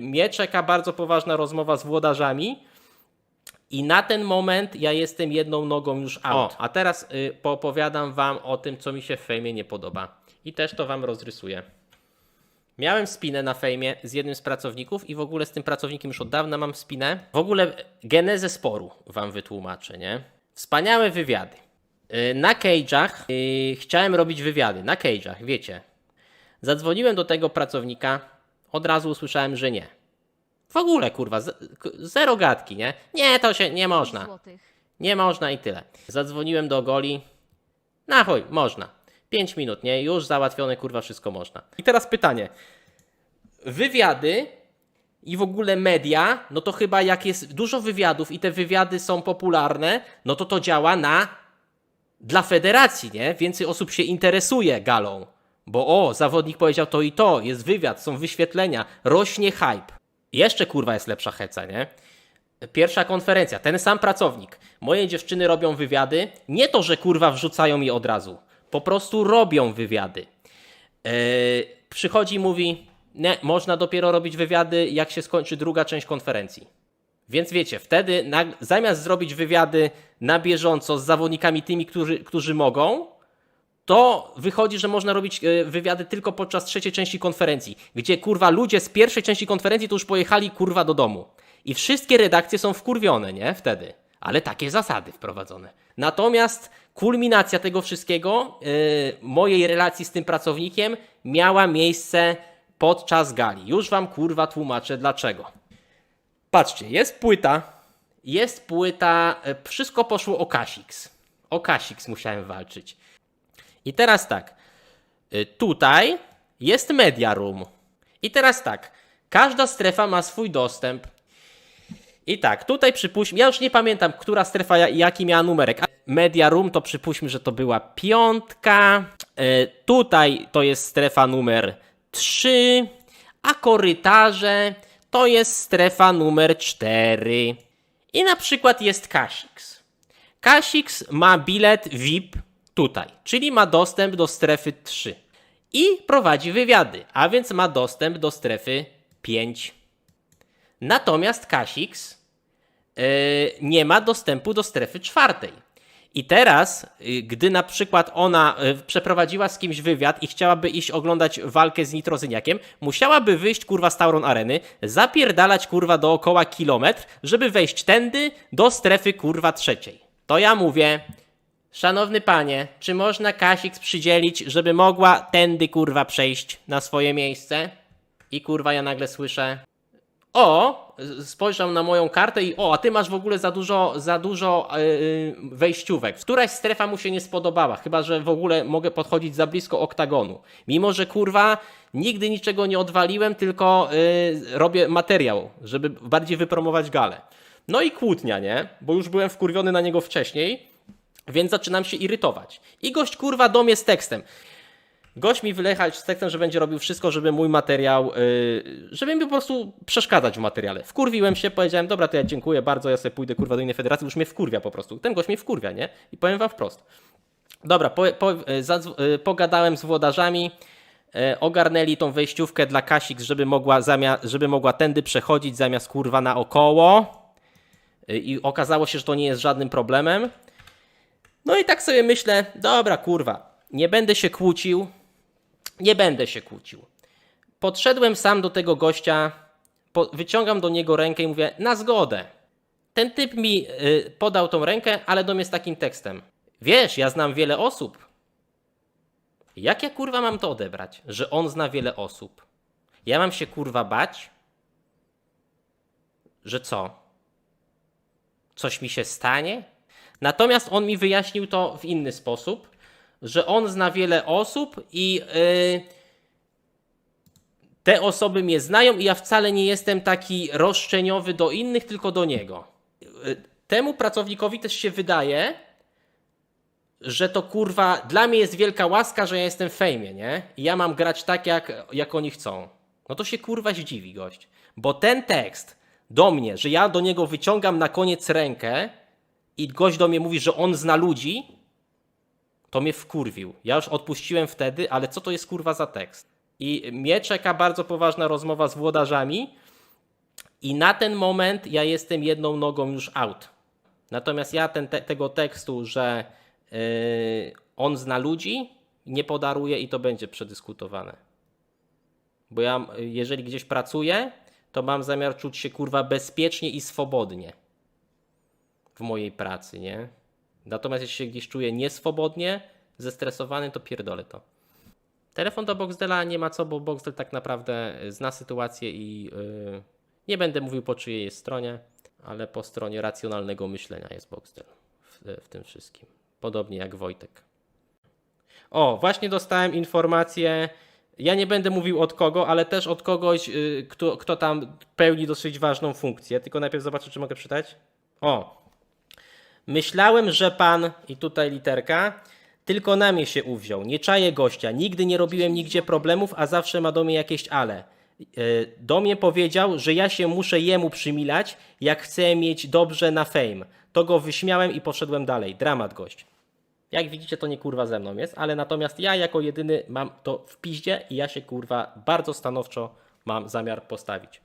Mnie czeka bardzo poważna rozmowa z włodarzami. I na ten moment ja jestem jedną nogą już out. O, a teraz y, poopowiadam wam o tym, co mi się w fejmie nie podoba. I też to wam rozrysuję. Miałem spinę na fejmie z jednym z pracowników i w ogóle z tym pracownikiem już od dawna mam spinę. W ogóle genezę sporu wam wytłumaczę, nie? Wspaniałe wywiady. Y, Na cage'ach y, chciałem robić wywiady, na cage'ach, wiecie. Zadzwoniłem do tego pracownika, od razu usłyszałem, że nie. W ogóle, kurwa, zero gadki, nie? Nie, to się nie można. Nie można i tyle. Zadzwoniłem do Goli. Na chuj, można. 5 minut, nie? Już załatwione, kurwa, wszystko można. I teraz pytanie. Wywiady i w ogóle media, no to chyba jak jest dużo wywiadów i te wywiady są popularne, no to to działa na dla federacji, nie? Więcej osób się interesuje galą. Bo o, zawodnik powiedział to i to, jest wywiad, są wyświetlenia, rośnie hype. Jeszcze kurwa jest lepsza heca, nie? Pierwsza konferencja, ten sam pracownik. Moje dziewczyny robią wywiady. Nie to, że kurwa wrzucają je od razu. Po prostu robią wywiady. Yy, przychodzi i mówi: Nie, można dopiero robić wywiady, jak się skończy druga część konferencji. Więc wiecie, wtedy na, zamiast zrobić wywiady na bieżąco z zawodnikami tymi, którzy, którzy mogą, to wychodzi, że można robić e, wywiady tylko podczas trzeciej części konferencji, gdzie kurwa ludzie z pierwszej części konferencji to już pojechali kurwa do domu. I wszystkie redakcje są wkurwione, nie? Wtedy. Ale takie zasady wprowadzone. Natomiast kulminacja tego wszystkiego, e, mojej relacji z tym pracownikiem, miała miejsce podczas gali. Już wam kurwa tłumaczę dlaczego. Patrzcie, jest płyta. Jest płyta. e, Wszystko poszło o Kasix. O Kasix musiałem walczyć. I teraz tak. y, Tutaj jest Media Room. I teraz tak. Każda strefa ma swój dostęp. I tak, tutaj przypuśćmy, ja już nie pamiętam, która strefa ja- jaki miała numerek. Media Room to przypuśćmy, że to była piątka. Y, Tutaj to jest strefa numer 3, a korytarze to jest strefa numer 4. I na przykład jest Kasix. Kasix ma bilet VIP tutaj, czyli ma dostęp do strefy 3 i prowadzi wywiady, a więc ma dostęp do strefy 5. Natomiast Kasix yy, nie ma dostępu do strefy czwartej. I teraz, yy, gdy na przykład ona yy, przeprowadziła z kimś wywiad i chciałaby iść oglądać walkę z Nitrozyniakiem, musiałaby wyjść kurwa z Tauron Areny, zapierdalać kurwa dookoła kilometr, żeby wejść tędy do strefy kurwa trzeciej. To ja mówię, szanowny panie, czy można Kasix przydzielić, żeby mogła tędy kurwa przejść na swoje miejsce? I kurwa ja nagle słyszę, o, spojrzał na moją kartę i o, a ty masz w ogóle za dużo, za dużo yy, wejściówek. Któraś strefa mu się nie spodobała, chyba że w ogóle mogę podchodzić za blisko oktagonu. Mimo, że kurwa nigdy niczego nie odwaliłem, tylko yy, robię materiał, żeby bardziej wypromować galę. No i kłótnia, nie? Bo już byłem wkurwiony na niego wcześniej, więc zaczynam się irytować. I gość kurwa do mnie z tekstem. Gość mi wylechać z tekstem, że będzie robił wszystko, żeby mój materiał, yy, żeby mi po prostu przeszkadzać w materiale. Wkurwiłem się, powiedziałem, dobra, to ja dziękuję bardzo, ja sobie pójdę kurwa do innej federacji, już mnie wkurwia po prostu. Ten gość mnie wkurwia, nie? I powiem wam wprost. Dobra, po, po, zadzw- yy, pogadałem z włodarzami, ogarnęli tą wejściówkę dla Kasik, żeby mogła, zamia- żeby mogła tędy przechodzić zamiast kurwa naokoło. I okazało się, że to nie jest żadnym problemem. No i tak sobie myślę, dobra, kurwa, nie będę się kłócił, nie będę się kłócił. Podszedłem sam do tego gościa, wyciągam do niego rękę i mówię, na zgodę. Ten typ mi y, podał tą rękę, ale do mnie z takim tekstem. Wiesz, ja znam wiele osób. Jak ja kurwa mam to odebrać, że on zna wiele osób? Ja mam się kurwa bać? Że co? Coś mi się stanie? Natomiast on mi wyjaśnił to w inny sposób, że on zna wiele osób i yy, te osoby mnie znają i ja wcale nie jestem taki roszczeniowy do innych, tylko do niego. Yy, Temu pracownikowi też się wydaje, że to kurwa, dla mnie jest wielka łaska, że ja jestem w fejmie, nie? I ja mam grać tak, jak, jak oni chcą. No to się kurwa zdziwi gość. Bo ten tekst do mnie, że ja do niego wyciągam na koniec rękę i gość do mnie mówi, że on zna ludzi, to mnie wkurwił. Ja już odpuściłem wtedy, ale co to jest kurwa za tekst? I mnie czeka bardzo poważna rozmowa z włodarzami. I na ten moment ja jestem jedną nogą już out. Natomiast ja ten, te, tego tekstu, że yy, on zna ludzi, nie podaruję i to będzie przedyskutowane. Bo ja, jeżeli gdzieś pracuję, to mam zamiar czuć się kurwa bezpiecznie i swobodnie w mojej pracy, nie? Natomiast jeśli się gdzieś czuję nieswobodnie, zestresowany, to pierdolę to. Telefon do Boxdela nie ma co, bo Boxdel tak naprawdę zna sytuację i yy, nie będę mówił po czyjej jest stronie, ale po stronie racjonalnego myślenia jest Boxdel w, w tym wszystkim. Podobnie jak Wojtek. O, właśnie dostałem informację. Ja nie będę mówił od kogo, ale też od kogoś, yy, kto, kto tam pełni dosyć ważną funkcję. Tylko najpierw zobaczę, czy mogę czytać. O. Myślałem, że pan, i tutaj literka, tylko na mnie się uwziął. Nie czaję gościa. Nigdy nie robiłem nigdzie problemów, a zawsze ma do mnie jakieś ale. Yy, Do mnie powiedział, że ja się muszę jemu przymilać, jak chcę mieć dobrze na fame. To go wyśmiałem i poszedłem dalej. Dramat gość. Jak widzicie, to nie kurwa ze mną jest, ale natomiast ja jako jedyny mam to w piździe i ja się kurwa bardzo stanowczo mam zamiar postawić.